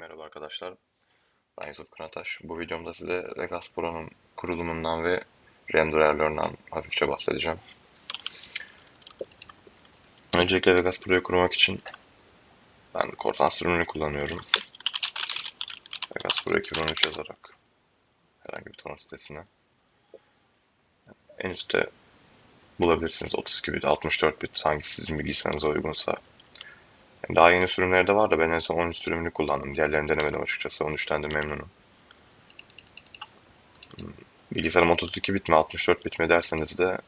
Merhaba arkadaşlar. Ben Yusuf Kınataş. Bu videomda size Vegas Pro'nun kurulumundan ve render ayarlarından hafifçe bahsedeceğim. Öncelikle Vegas Pro'yu kurmak için ben Cortana sürümünü kullanıyorum. Vegas Pro 2013 yazarak herhangi bir torrent sitesine en üstte bulabilirsiniz 32 bit, 64 bit hangisi sizin bilgisayarınıza uygunsa. Daha yeni sürümleri de var da ben en son 13 sürümünü kullandım. Diğerlerini denemedim açıkçası. 13'ten de memnunum. Hmm, Bilgisayarım 32 bit mi 64 bit mi derseniz de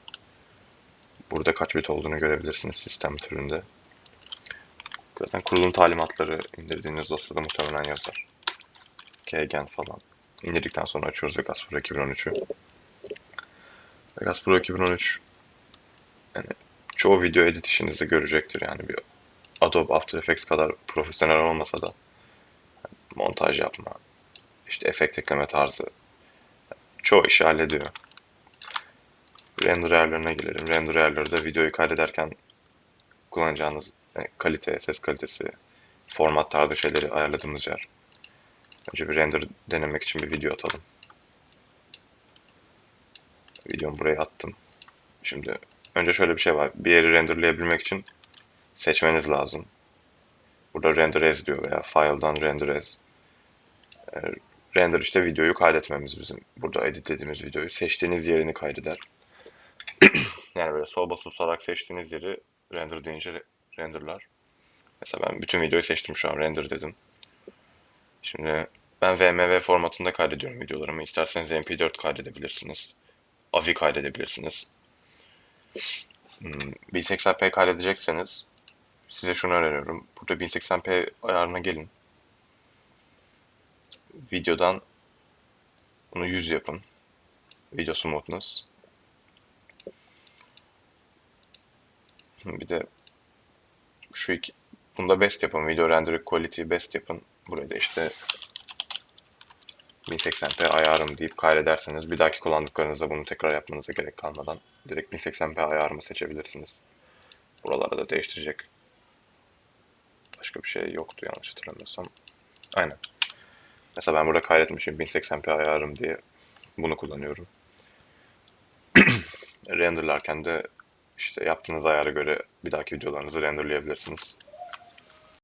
burada kaç bit olduğunu görebilirsiniz sistem türünde. Zaten kurulum talimatları indirdiğiniz dosyada muhtemelen yazar. Kgen falan. İndirdikten sonra açıyoruz Vegas Pro 2013'ü. Vegas Pro 2013 yani çoğu video edit işinizi görecektir yani bir Adobe After Effects kadar profesyonel olmasa da montaj yapma, işte efekt ekleme tarzı çoğu işi hallediyor. Render ayarlarına gelelim. Render ayarları da videoyu kaydederken kullanacağınız kalite, ses kalitesi, format tarzı şeyleri ayarladığımız yer. Önce bir render denemek için bir video atalım. Videomu buraya attım. Şimdi önce şöyle bir şey var. Bir yeri renderlayabilmek için seçmeniz lazım. Burada render as diyor veya file'dan render as. Ee, Render işte videoyu kaydetmemiz bizim. Burada edit dediğimiz videoyu. Seçtiğiniz yerini kaydeder. yani böyle sol basılı tutarak seçtiğiniz yeri render deyince re- renderlar. Mesela ben bütün videoyu seçtim şu an render dedim. Şimdi ben VMV formatında kaydediyorum videolarımı. İsterseniz MP4 kaydedebilirsiniz. AVI kaydedebilirsiniz. Hmm, 1080p kaydedecekseniz size şunu öneriyorum. Burada 1080p ayarına gelin. Videodan bunu 100 yapın. Video smoothness. Bir de şu iki bunda best yapın. Video render quality best yapın. Buraya da işte 1080p ayarım deyip kaydederseniz bir dahaki kullandıklarınızda bunu tekrar yapmanıza gerek kalmadan direkt 1080p ayarımı seçebilirsiniz. Buralarda da değiştirecek bir şey yoktu yanlış hatırlamıyorsam. Aynen. Mesela ben burada kaydetmişim 1080p ayarım diye bunu kullanıyorum. Renderlarken de işte yaptığınız ayara göre bir dahaki videolarınızı renderlayabilirsiniz.